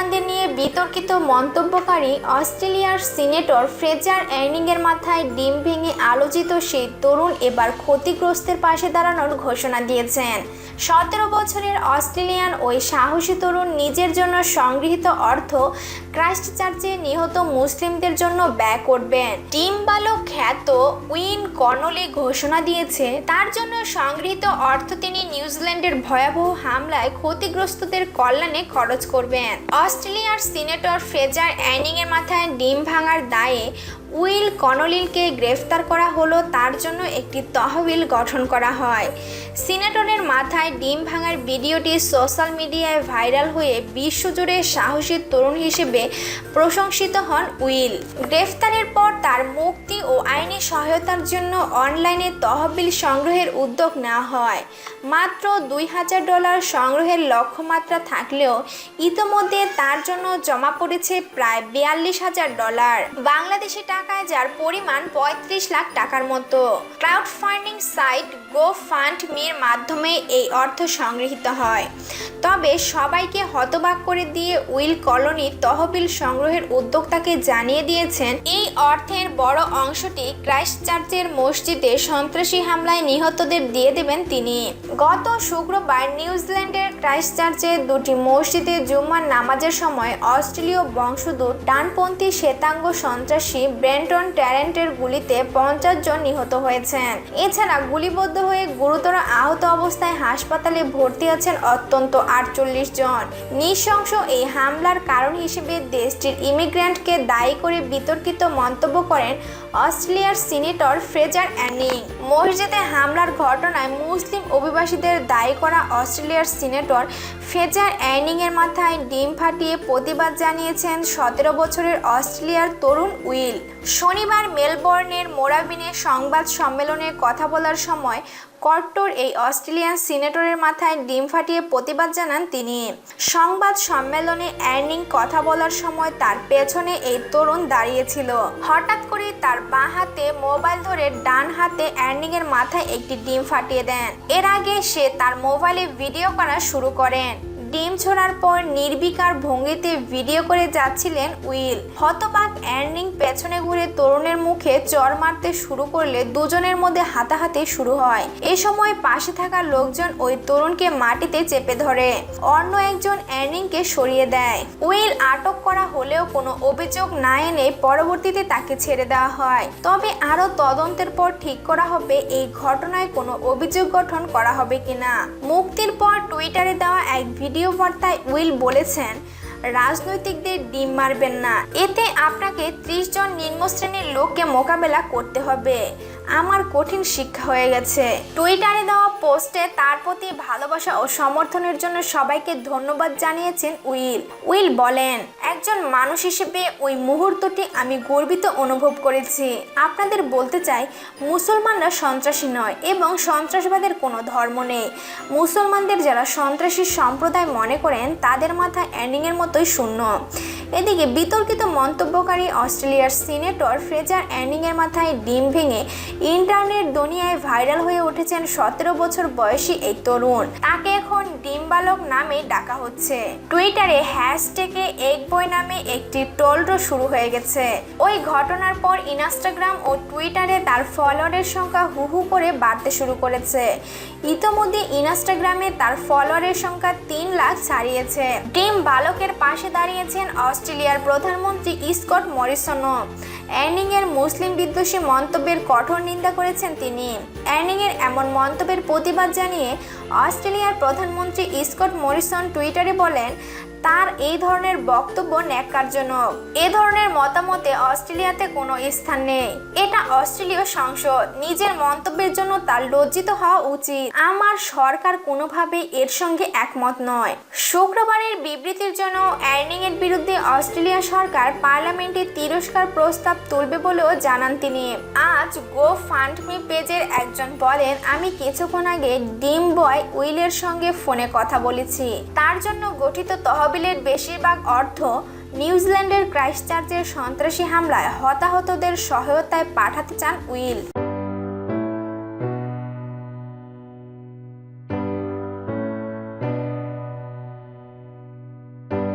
মুসলমানদের নিয়ে বিতর্কিত মন্তব্যকারী অস্ট্রেলিয়ার সিনেটর ফ্রেজার অ্যানিংয়ের মাথায় ডিম ভেঙে আলোচিত সেই তরুণ এবার ক্ষতিগ্রস্তের পাশে দাঁড়ানোর ঘোষণা দিয়েছেন। সতেরো বছরের অস্ট্রেলিয়ান ওই সাহসী তরুণ নিজের জন্য সংগৃহীত অর্থ ক্রাইস্ট চার্চে নিহত মুসলিমদের জন্য ব্যয় করবেন। টিম বালক খ্যাত উইন কর্নলি ঘোষণা দিয়েছে, তার জন্য সংগৃহীত অর্থ তিনি নিউজিল্যান্ডের ভয়াবহ হামলায় ক্ষতিগ্রস্তদের কল্যাণে খরচ করবেন। অস্ট্রেলিয়ার সিনেটর ফ্রেজার অ্যানিং এর মাথায় ডিম ভাঙার দায়ে উইল কনলিলকে গ্রেফতার করা হলো, তার জন্য একটি তহবিল গঠন করা হয়। সিনেটরের মাথায় ডিম ভাঙার ভিডিওটি সোশ্যাল মিডিয়ায় ভাইরাল হয়ে বিশ্বজুড়ে সাহসী তরুণ হিসেবে প্রশংসিত হন উইল। গ্রেফতারের পর তার সহায়তার জন্য অনলাইনে তহবিল সংগ্রহের উদ্যোগ নেওয়া হয়। মাত্র দুই হাজার ডলার সংগ্রহের লক্ষ্যমাত্রা থাকলেও ইতোমধ্যে তার জন্য জমা পড়েছে প্রায় বিয়াল্লিশ হাজার ডলার। বাংলাদেশি টাকায় যার পরিমাণ পঁয়ত্রিশ লাখ টাকার মতো। Crowd funding site Go Fund Mir মাধ্যমে এই অর্থ সংগৃহীত হয়। তবে সবাইকে হতবাক করে দিয়ে উইল কলোনি তহবিল সংগ্রহের উদ্যোক্তাকে জানিয়ে দিয়েছেন, এই অর্থের বড় অংশটি ক্রাইস্ট চার্চের মসজিদে সন্ত্রাসী হামলায় নিহতদের দিয়ে দেবেন তিনি। গত শুক্রবার নিউজিল্যান্ডের ক্রাইস্ট চার্চে দুটি মসজিদে জুম্মার নামাজের সময় অস্ট্রেলীয় বংশোদ্ভূত ডানপন্থী শ্বেতাঙ্গ সন্ত্রাসী ব্রেন্টন ট্যারেন্টের গুলিতে পঞ্চাশ জন নিহত হয়েছেন। এছাড়া গুলিবদ্ধ হয়ে গুরুতর আহত অবস্থায় হাসপাতালে ভর্তি আছেন অত্যন্ত আটচল্লিশ জন। নৃশংস এই হামলার কারণ হিসেবে দেশটির ইমিগ্র্যান্টকে দায়ী করে বিতর্কিত মন্তব্য করেন অস্ট্রেলিয়ার সিনেটর ফ্রেজার অ্যানিং। মসজিদে হামলার ঘটনায় মুসলিম অভিবাসীদের দায়ী করা অস্ট্রেলিয়ার সিনেটর ফ্রেজার অ্যানিং এর মাথায় ডিম ফাটিয়ে প্রতিবাদ জানিয়েছেন সতেরো বছরের অস্ট্রেলিয়ার তরুণ উইল। শনিবার মেলবোর্নের মোরাবিনে সংবাদ সম্মেলনে কথা বলার সময় কট্টর এই অস্ট্রেলিয়ান সিনেটরের মাথায় ডিম ফাটিয়ে প্রতিবাদ জানান তিনি। সংবাদ সম্মেলনে অ্যার্নিং কথা বলার সময় তার পেছনে এই তরুণ দাঁড়িয়েছিল। হঠাৎ করে তার বাঁ হাতে মোবাইল ধরে ডান হাতে অ্যার্নিং এর মাথায় একটি ডিম ফাটিয়ে দেন। এর আগে সে তার মোবাইলে ভিডিও করা শুরু করেন। ডিম ছোড়ার পর নির্বিকার ভঙ্গিতে ভিডিও করে যাচ্ছিলেন উইল। হতবাক অ্যান্ডিং পেছনে ঘুরে তরুণের মুখে চর মারতে শুরু করলে দুজনের মধ্যে হাতাহাতি শুরু হয়। এ সময় পাশে থাকা লোকজন ওই তরুণকে মাটিতে চেপে ধরে। অন্য একজন অ্যান্ডিংকে সরিয়ে দেয়। উইল আটক করা হলেও কোনো অভিযোগ না এনে পরবর্তীতে তাকে ছেড়ে দেওয়া হয়। তবে আরও তদন্তের পর ঠিক করা হবে এই ঘটনায় কোনো অভিযোগ গঠন করা হবে কিনা। মুক্তির পর টুইটারে দেওয়া এক ভিডিও ভিডিও বার্তায় উইল বলেছেন, রাজনৈতিকদের ডিম মারবেন না। এতে আপনাকে ত্রিশ জন নিম্ন শ্রেণির লোককে মোকাবেলা করতে হবে। আমার কঠিন শিক্ষা হয়ে গেছে। টুইটারে দেওয়া পোস্টে তার প্রতি ভালোবাসা ও সমর্থনের জন্য সবাইকে ধন্যবাদ জানিয়েছেন উইল। উইল বলেন একজন মানুষ হিসেবে ওই মুহূর্তটি আমি গর্বিত অনুভব করেছি। আপনাদের বলতে চাই, মুসলমানরা সন্ত্রাসী নয় এবং সন্ত্রাসবাদের কোনো ধর্ম নেই। মুসলমানদের যারা সন্ত্রাসী সম্প্রদায় মনে করেন, তাদের মাথা অ্যান্ডিংয়ের মতোই শূন্য। এদিকে বিতর্কিত মন্তব্যকারী অস্ট্রেলিয়ার সিনেটর ফ্রেজার অ্যান্ডিংয়ের মাথায় ডিম ভেঙে ইন্টারনেট দুনিয়ায় ভাইরাল হয়ে উঠেছেন সতেরো বছর বয়সী এই তরুণ। তাকে ডিম বালক নামে ডাকা হচ্ছে। টুইটারে হ্যাশট্যাগে এক বই নামে একটি টোলডো শুরু হয়ে গেছে। ওই ঘটনার পর ইনস্টাগ্রাম ও টুইটারে তার ফলোয়ারের সংখ্যা হু হু করে বাড়তে শুরু করেছে। ইতোমধ্যে ইনস্টাগ্রামে তার ফলোয়ারের সংখ্যা তিন লাখ ছাড়িয়েছে। ডিম বালকের পাশে দাঁড়িয়েছেন অস্ট্রেলিয়ার প্রধানমন্ত্রী স্কট মরিসনও। অ্যানিংয়ের মুসলিম বিদ্বেষী মন্তব্যের কঠোর নিন্দা করেছেন তিনি। অ্যানিং এর এমন মন্তব্যের প্রতিবাদ জানিয়ে অস্ট্রেলিয়ার প্রধানমন্ত্রী স্কট মরিসন টুইটারে বলেন তার এই ধরনের বক্তব্য ন্যাক্কারজনক এ ধরনের মতামতে অস্ট্রেলিয়াতে কোনো স্থান নেই। এটা অস্ট্রেলীয় সংসদ। নিজের মন্তব্যের জন্য তার লজ্জিত হওয়া উচিত। আমার সরকার কোনোভাবেই এর সঙ্গে একমত নয়। শুক্রবারের বিবৃতির জন্য অ্যার্নিং এর বিরুদ্ধে অস্ট্রেলিয়া সরকার পার্লামেন্টে তিরস্কার প্রস্তাব তুলবে বলেও জানান তিনি। আজ গো ফান্ড মি পেজের একজন বলেন, আমি কিছুক্ষণ আগে ডিম বয় উইলের সঙ্গে ফোনে কথা বলেছি। তার জন্য গঠিত তহবিলের বেশিরভাগ অর্থ নিউজিল্যান্ডের ক্রাইস্টচার্চের সন্ত্রাসী হামলায় হতাহতদের সহায়তায় পাঠাতে চান উইল।